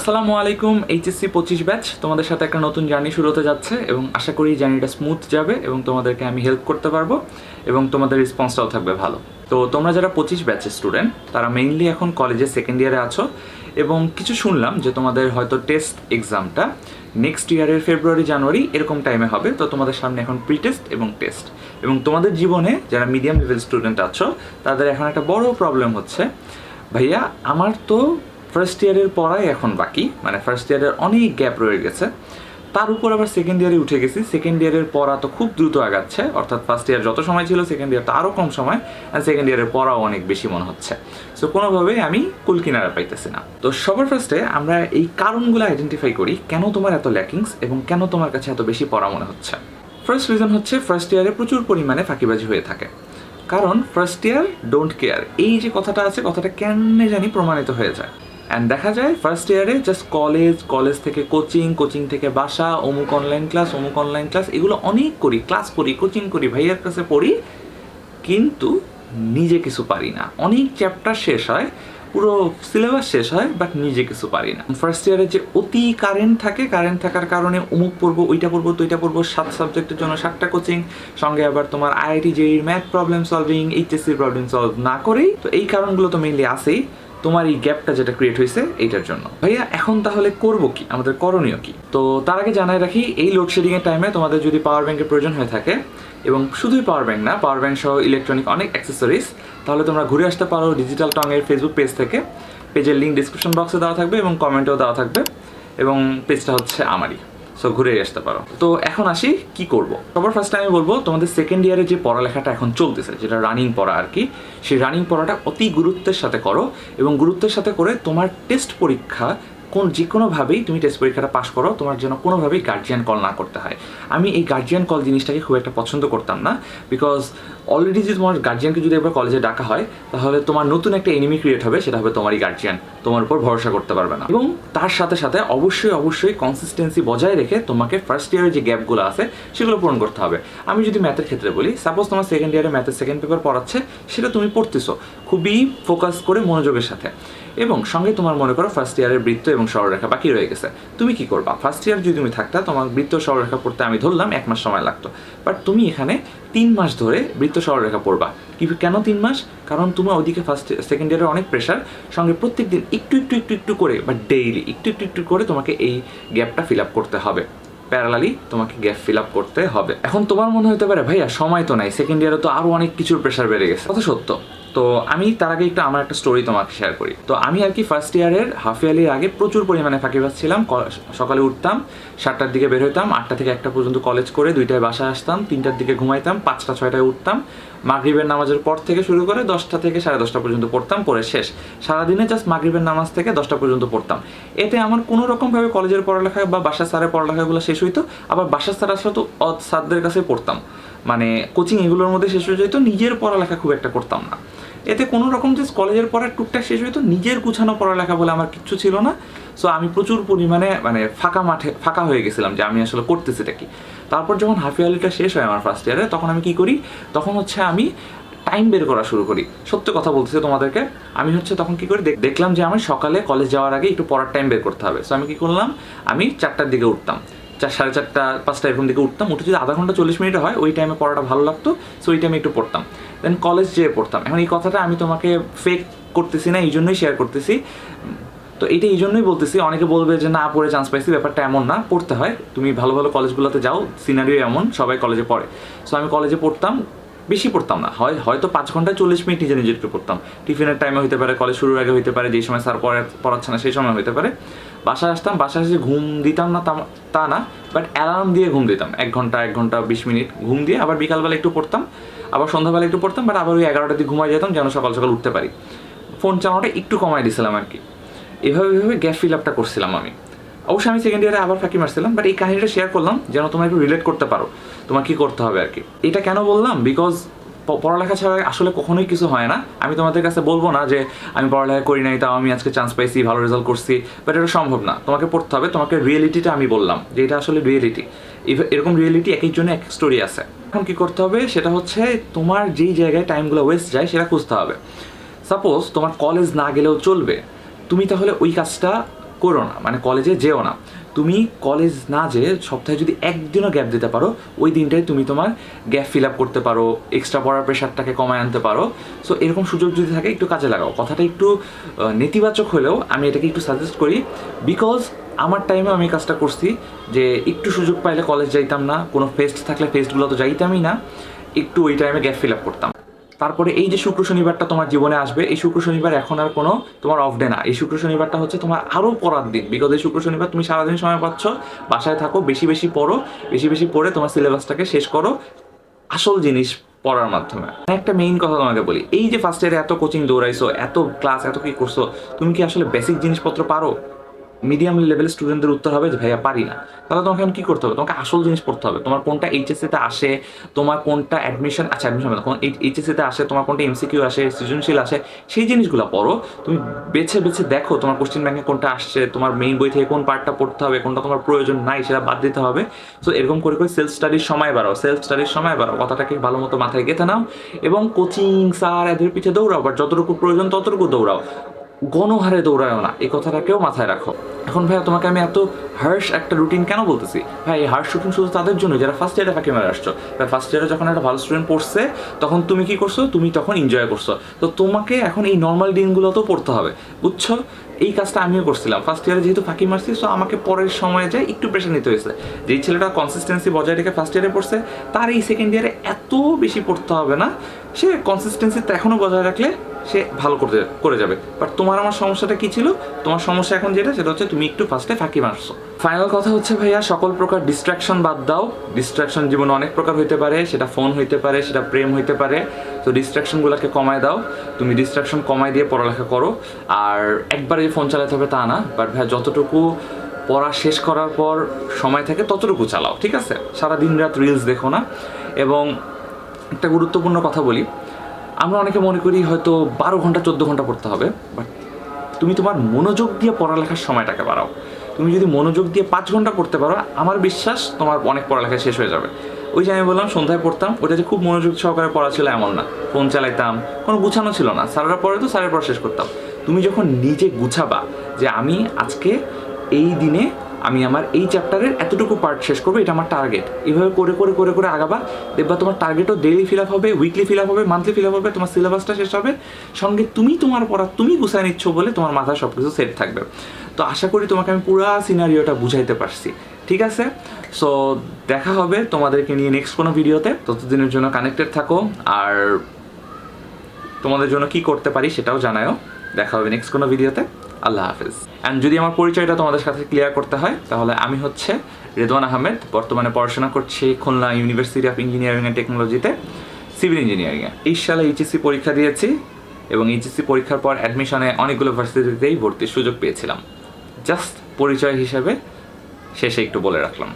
আসসালামু আলাইকুম, এইচএসসি পঁচিশ ব্যাচ। তোমাদের সাথে একটা নতুন জার্নি শুরু হতে যাচ্ছে এবং আশা করি জার্নিটা স্মুথ যাবে এবং তোমাদেরকে আমি হেল্প করতে পারব এবং তোমাদের রেসপন্সটাও থাকবে ভালো। তো তোমরা যারা পঁচিশ ব্যাচের স্টুডেন্ট তারা মেইনলি এখন কলেজে সেকেন্ড ইয়ারে আছো এবং কিছু শুনলাম যে তোমাদের হয়তো টেস্ট এক্সামটা নেক্সট ইয়ারের ফেব্রুয়ারি জানুয়ারি এরকম টাইমে হবে। তো তোমাদের সামনে এখন প্রি টেস্ট এবং টেস্ট এবং তোমাদের জীবনে যারা মিডিয়াম লেভেল স্টুডেন্ট আছো, তাদের এখন একটা বড় প্রবলেম হচ্ছে। ভাইয়া, আমার তো ফার্স্ট ইয়ারের পড়াই এখন বাকি মানে ফার্স্ট ইয়ারের অনেক গ্যাপ রয়ে গেছে। তার উপর আবার সেকেন্ড ইয়ারে উঠে গেছি। সেকেন্ড ইয়ারের পড়া তো খুব দ্রুত আগাচ্ছে, অর্থাৎ ফার্স্ট ইয়ার যত সময় ছিল সেকেন্ড ইয়ার তো আরও কম সময় আর সেকেন্ড ইয়ারের পড়াও অনেক বেশি মনে হচ্ছে। সো কোনোভাবেই আমি কুল কিনারা পাইতেছি না। তো সবার ফার্স্টে আমরা এই কারণগুলো আইডেন্টিফাই করি, কেন তোমার এত ল্যাকিংস এবং কেন তোমার কাছে এত বেশি পড়া মনে হচ্ছে। ফার্স্ট রিজন হচ্ছে ফার্স্ট ইয়ারে প্রচুর পরিমাণে ফাঁকিবাজি হয়ে থাকে। কারণ ফার্স্ট ইয়ার ডোন্ট কেয়ার এই যে কথাটা আছে, কথাটা কেন জানি প্রমাণিত হয়ে যায়। অ্যান্ড দেখা যায় ফার্স্ট ইয়ারে জাস্ট কলেজ কলেজ থেকে কোচিং কোচিং থেকে বাসা, অমুক অনলাইন ক্লাস অমুক অনলাইন ক্লাস এগুলো অনেক করি ক্লাস করি কোচিং করি, ভাইয়ার কাছে পড়ি, কিন্তু নিজে কিছু পারি না। অনেক চ্যাপ্টার শেষ হয়, পুরো সিলেবাস শেষ হয় বাট নিজে কিছু পারি না। ফার্স্ট ইয়ারে যে অতি কারেন্ট থাকে কারেন্ট থাকার কারণে অমুক পড়ব, ওইটা পড়ব তো ওইটা পড়ব, সাত সাবজেক্টের জন্য সাতটা কোচিং সঙ্গে আবার তোমার আইআইটি জেইর ম্যাথ প্রবলেম সলভিং এইচএসসির প্রবলেম সলভ না করেই, তো এই কারণগুলো তো মেইনলি আসেই তোমার এই গ্যাপটা যেটা ক্রিয়েট হয়েছে এইটার জন্য। ভাইয়া, এখন তাহলে করব কি? আমাদের করণীয় কি? তো তার আগে জানাই রাখি, এই লোডশেডিং এর টাইমে তোমাদের যদি পাওয়ার ব্যাংকের প্রয়োজন হয়ে থাকে, এবং শুধুই পাওয়ার ব্যাংক না পাওয়ার ব্যাংক সহ ইলেকট্রনিক অনেক অ্যাক্সেসরিজ তাহলে তোমরা ঘুরে আসতে পারো ডিজিটাল টঙের ফেসবুক পেজ থেকে। পেজের লিঙ্ক ডিসক্রিপশন বক্সে দেওয়া থাকবে এবং কমেন্টেও দেওয়া থাকবে, এবং পেজটা হচ্ছে আমারই। সো ঘুরে আসতে পারো। তো এখন আসি কি করব? সবার ফার্স্টে আমি বলব, তোমাদের সেকেন্ড ইয়ারে যে পড়ালেখাটা এখন চলতেছে, যেটা রানিং পড়া আর কি, সেই রানিং পড়াটা অতি গুরুত্বের সাথে করো এবং গুরুত্বের সাথে করে তোমার টেস্ট পরীক্ষা কোন যে কোনোভাবেই তুমি টেস্ট পরীক্ষাটা পাশ করো, তোমার জন্য কোনোভাবেই গার্জিয়ান কল না করতে হয়। আমি এই গার্জিয়ান কল জিনিসটাকে খুব একটা পছন্দ করতাম না বিকজ অলরেডি যদি তোমার গার্জিয়ানকে যদি একবার কলেজে ডাকা হয়, তাহলে তোমার নতুন একটা এনিমি ক্রিয়েট হবে, সেটা হবে তোমারই গার্জিয়ান তোমার উপর ভরসা করতে পারবে না। এবং তার সাথে সাথে অবশ্যই অবশ্যই কনসিস্টেন্সি বজায় রেখে তোমাকে ফার্স্ট ইয়ারের যে গ্যাপগুলো আছে, সেগুলো পূরণ করতে হবে। আমি যদি ম্যাথের ক্ষেত্রে বলি সাপোজ তোমার সেকেন্ড ইয়ারে ম্যাথের সেকেন্ড পেপার পড়াচ্ছে, সেটা তুমি পড়তেছো, খুবই ফোকাস করে মনোযোগের সাথে। এবং সঙ্গে তোমার মনে করো ফার্স্ট ইয়ারের বৃত্ত এবং সরলরেখা বাকি রয়ে গেছে। তুমি কি করবা? ফার্স্ট ইয়ার যদি তুমি থাকতা, তোমার বৃত্ত সরলরেখা পড়তে আমি ধরলাম, এক মাস সময় লাগতো। বাট তুমি এখানে তিন মাস ধরে বৃত্ত সরলরেখা পড়বা। কি, কেন তিন মাস? কারণ তুমি ওইদিকে ফার্স্ট সেকেন্ড ইয়ারের অনেক প্রেশার সঙ্গে প্রত্যেক দিন একটু একটু একটু একটু করে বা ডেইলি একটু একটু একটু করে তোমাকে এই গ্যাপটা ফিল আপ করতে হবে। প্যারালালি তোমাকে গ্যাপ ফিল আপ করতে হবে। এখন তোমার মনে হতে পারে, ভাইয়া, সময় তো নাই সেকেন্ড ইয়ারে তো আরও অনেক কিছুর প্রেশার বেড়ে গেছে। কথা সত্য। তো আমি তার আগে একটু আমার একটা স্টোরি তোমাকে শেয়ার করি। তো আমি আর কি ফার্স্ট ইয়ারের হাফ ইয়ারলির আগে প্রচুর পরিমাণে ফাঁকিবাজ ছিলাম। সকালে উঠতাম, সাতটার দিকে বের হইতাম, আটটা থেকে একটা পর্যন্ত কলেজ করে দুইটায় বাসায় আসতাম, তিনটার দিকে ঘুমাইতাম, পাঁচটা, ছয়টায় উঠতাম। মাগরিবের নামাজের পর থেকে শুরু করে দশটা থেকে সাড়ে দশটা পর্যন্ত পড়তাম পরে শেষ। সারাদিনে জাস্ট মাগরিবের নামাজ থেকে দশটা পর্যন্ত পড়তাম। এতে আমার কোনো রকমভাবে কলেজের পড়ালেখা বা বাসার স্যারের পড়ালেখাগুলো শেষ হইতো, আবার বাসার স্যার আসলে তো অদ স্যারদের কাছে পড়তাম। মানে কোচিং এগুলোর মধ্যে শেষ হয়ে যেত, নিজের পড়ালেখা খুব একটা করতাম না। এতে কোনো রকম যে কলেজের পড়ার টুকটাক শেষ হইতো নিজের গুছানো পড়ালেখা বলে আমার কিচ্ছু ছিল না। সো আমি প্রচুর পরিমাণে মানে ফাঁকা মাঠে, ফাঁকা হয়ে গেছিলাম যে আমি আসলে করতেছিটা কি। তারপর যখন হাফ ইয়ারলিটা শেষ হয় আমার ফার্স্ট ইয়ারে তখন আমি কি করি? তখন হচ্ছে আমি টাইম বের করা শুরু করি। সত্য কথা বলতেছি তোমাদেরকে। আমি হচ্ছে তখন কি করি? দেখ- দেখলাম যে আমি সকালে কলেজ যাওয়ার আগে একটু পড়ার টাইম বের করতে হবে। সো আমি কি করলাম? আমি চারটার দিকে উঠতাম। চার সাড়ে চারটা পাঁচটা এরকম দিকে উঠতাম। উঠে যদি আধা ঘণ্টা চল্লিশ মিনিট হয়, ওই টাইমে পড়াটা ভালো লাগতো সো ওই টাইমে একটু পড়তাম। দেন কলেজ যেয়ে পড়তাম। এখন এই কথাটা আমি তোমাকে ফেক করতেছি না, এই জন্যই শেয়ার করতেছি। তো এটা এই জন্যই বলতেছি, অনেকে বলবে যে, না, পড়ে চান্স পাইছি, ব্যাপারটা এমন না, পড়তে হয়। তুমি ভালো ভালো কলেজগুলোতে যাও সিনারিও এমন, সবাই কলেজে পড়ে। সো আমি কলেজে পড়তাম বেশি পড়তাম না। হয়, হয়তো পাঁচ ঘন্টায় চল্লিশ মিনিট নিজে নিজে একটু পড়তাম। টিফিনের টাইমে হতে পারে, কলেজ শুরুর আগে হতে পারে, যেই সময় স্যার পড়া পড়াচ্ছে না, সেই সময় হতে পারে। বাসায় আসতাম, বাসায় এসে ঘুম দিতাম না তা- না বাট অ্যালার্ম দিয়ে ঘুম দিতাম। এক ঘণ্টা এক ঘণ্টা, বিশ মিনিট ঘুম দিয়ে আবার বিকালবেলা একটু পড়তাম, আবার সন্ধ্যাবেলা একটু পড়তাম বাট আবার ওই এগারোটার দিকে ঘুমাই যেতাম, যেন সকাল সকাল উঠতে পারি। ফোন চালানোটা একটু কমাই দিয়েছিলাম আর কি। এভাবে এভাবে গ্যাপ ফিল আপটা করছিলাম আমি। অবশ্যই আমি সেকেন্ড ইয়ারে আবার ফাঁকি মারছিলাম বাট এই কাহিনীটা শেয়ার করলাম যেন তোমরা একটু রিলেট করতে পারো, তোমার কি করতে হবে আর কি এটা কেন বললাম? বিকজ পড়ালেখা ছাড়া আসলে কখনোই কিছু হয় না। আমি তোমাদের কাছে বলব না যে, আমি পড়ালেখা করি নাই, তাও আমি আজকে চান্স পাইছি, ভালো রেজাল্ট করছি বাট এটা সম্ভব না। তোমাকে পড়তে হবে, তোমাকে রিয়েলিটিটা আমি বললাম, যে এটা আসলে রিয়েলিটি এরকম রিয়েলিটি এক একজনের এক স্টোরি আছে। এখন কি করতে হবে? সেটা হচ্ছে তোমার যেই জায়গায় টাইমগুলো ওয়েস্ট যায়, সেটা খুঁজতে হবে। সাপোজ তোমার কলেজ না গেলেও চলবে। তুমি তাহলে ওই কাজটা করো না মানে কলেজে যেও না। তুমি কলেজ না যেয়ে সপ্তাহে যদি একদিনও গ্যাপ দিতে পারো, ওই দিনটাই তুমি তোমার গ্যাপ ফিল আপ করতে পারো এক্সট্রা পড়ার প্রেশারটাকে কমায় আনতে পারো। সো এরকম সুযোগ যদি থাকে, একটু কাজে লাগাও। কথাটা একটু নেতিবাচক হলেও আমি এটাকে একটু সাজেস্ট করি বিকজ আমার টাইমে আমি কাজটা করছি যে একটু সুযোগ পাইলে কলেজ যাইতাম না, কোনো ফেস্ট থাকলে ফেস্টগুলো তো যাইতামই না, একটু ওই টাইমে গ্যাপ ফিল আপ করতাম। তারপরে এই যে শুক্র শনিবারটা তোমার জীবনে আসবে, এই শুক্র শনিবার এখন আর কোনো তোমার অফ ডে না। এই শুক্র শনিবারটা হচ্ছে তোমার আরও পড়ার দিন বিকজ এই শুক্র শনিবার তুমি সারাদিন সময় পাচ্ছ, বাসায় থাকো, বেশি বেশি পড়ো, বেশি বেশি পড়ে তোমার সিলেবাসটাকে শেষ করো, আসল জিনিস পড়ার মাধ্যমে। একটা মেইন কথা তোমাকে বলি, এই যে ফার্স্ট ইয়ারে এত কোচিং দৌড়াইছো, এত ক্লাস এত কি করছ, তুমি কি আসলে বেসিক জিনিসপত্র পারো? মিডিয়াম লেভেল স্টুডেন্টদের উত্তর হবে যে, ভাইয়া, পারি না। তাহলে তোমাকে এখন কী করতে হবে? তোমাকে আসল জিনিস পড়তে হবে। তোমার কোনটা এইচএসসিতে আসে, তোমার কোনটা অ্যাডমিশন আচ্ছা অ্যাডমিশন কোন এইচএসসিতে আসে, তোমার কোনটা এমসিকিউ আসে, সৃজনশীল আসে, সেই জিনিসগুলো পড়ো। তুমি বেছে বেছে দেখো তোমার কোশ্চেন ব্যাংকে কোনটা আসছে, তোমার মেইন বই থেকে কোন পার্টটা পড়তে হবে, কোনটা তোমার প্রয়োজন নাই, সেটা বাদ দিতে হবে। সো এরকম করে করে সেলফ স্টাডির সময় বাড়াও সেলফ স্টাডির সময় বাড়াও। কথাটাকে ভালো মতো মাথায় গেঁথে নাও এবং কোচিং স্যার এদের পিছিয়ে দৌড়াও, বা যতটুকু প্রয়োজন ততটুকু দৌড়াও। গণহারে দৌড়ায়ও না। এই কথাটাকেও মাথায় রাখো। এখন ভাইয়া, তোমাকে আমি এত হার্শ একটা রুটিন কেন বলতেছি? ভাই, এই হার্শ রুটিন শুধু তাদের জন্য, যারা ফার্স্ট ইয়ারে ফাঁকি মারে আসছো। ফার্স্ট ইয়ারে যখন একটা ভালো স্টুডেন্ট পড়ছে, তখন তুমি কি করছ? তুমি তখন এনজয় করছ। তো তোমাকে এখন এই নর্মাল দিনগুলোতেও পড়তে হবে। বুঝছ? এই কাজটা আমিও করছিলাম। ফার্স্ট ইয়ারে যেহেতু ফাঁকি মারছি সো আমাকে পরের সময়ে যায় একটু প্রেশার নিতে হয়েছে। যেই ছেলেটা কনসিস্টেন্সি বজায় রেখে ফার্স্ট ইয়ারে পড়ছে, তার এই সেকেন্ড ইয়ারে এত বেশি পড়তে হবে না। সে কনসিস্টেন্সি এখনও বজায় রাখলে সে ভালো করতে, করে যাবে। বাট তোমার আমার সমস্যাটা কি ছিল? তোমার সমস্যা এখন যেটা, সেটা হচ্ছে তুমি একটু ফার্স্টে ফাঁকি মারছো। ফাইনাল কথা হচ্ছে, ভাইয়া, সকল প্রকার ডিস্ট্রাকশন বাদ দাও। ডিস্ট্রাকশন জীবনে অনেক প্রকার হইতে পারে, সেটা ফোন হইতে পারে, সেটা প্রেম হইতে পারে। তো ডিস্ট্রাকশনগুলোকে কমায় দাও। তুমি ডিস্ট্রাকশন কমায় দিয়ে পড়ালেখা করো। আর একবারে ফোন চালাতে হবে তা না। বাট ভাইয়া, যতটুকু পড়া শেষ করার পর সময় থাকে, ততটুকু চালাও, ঠিক আছে? সারা দিন রাত রিলস দেখো না। এবং একটা গুরুত্বপূর্ণ কথা বলি। আমরা অনেকে মনে করি হয়তো বারো ঘণ্টা, চোদ্দ ঘণ্টা পড়তে হবে বাট তুমি তোমার মনোযোগ দিয়ে পড়ালেখার সময়টাকে বাড়াও। তুমি যদি মনোযোগ দিয়ে পাঁচ ঘণ্টা পড়তে পারো, আমার বিশ্বাস তোমার অনেক পড়ালেখা শেষ হয়ে যাবে। ওই যে আমি বললাম, সন্ধ্যায় পড়তাম, ওটা যে খুব মনোযোগ সহকারে পড়া ছিল এমন না। ফোন চালাইতাম, কোনো গুছানো ছিল না। স্যাররা পড়ে তো স্যারের পড়া শেষ করতাম। তুমি যখন নিজে গুছাবা যে আমি আজকে এই দিনে আমি আমার এই চ্যাপ্টারের এতটুকু পার্ট শেষ করব, এটা আমার টার্গেট এভাবে করে করে করে করে আগাবা, দেখবা তোমার টার্গেটও ডেইলি ফিল আপ হবে উইকলি ফিল আপ হবে মান্থলি ফিল আপ হবে, তোমার সিলেবাসটা শেষ হবে। সঙ্গে তুমি তোমার পড়া, তুমি গুছায় নিচ্ছ বলে তোমার মাথায় সব কিছু সেট থাকবে। তো আশা করি তোমাকে আমি পুরো সিনারিওটা বুঝাইতে পারছি। ঠিক আছে? সো দেখা হবে তোমাদেরকে নিয়ে নেক্সট কোনো ভিডিওতে ততদিনের জন্য কানেক্টেড থাকো। আর তোমাদের জন্য কি করতে পারি সেটাও জানাও দেখা হবে নেক্সট কোনো ভিডিওতে আল্লাহ হাফিজ। অ্যান্ড যদি আমার পরিচয়টা তোমাদের সাথে ক্লিয়ার করতে হয়, তাহলে আমি হচ্ছে রেদওয়ান আহমেদ, বর্তমানে পড়াশোনা করছি Khulna university of engineering and টেকনোলজিতে সিভিল ইঞ্জিনিয়ারিংয়ে এই সালে এইচএসসি পরীক্ষা দিয়েছি এবং এইচএসসি পরীক্ষার পর অ্যাডমিশনে অনেকগুলো ভার্সিটিতেই ভর্তির সুযোগ পেয়েছিলাম। জাস্ট পরিচয় হিসেবে শেষে একটু বলে রাখলাম।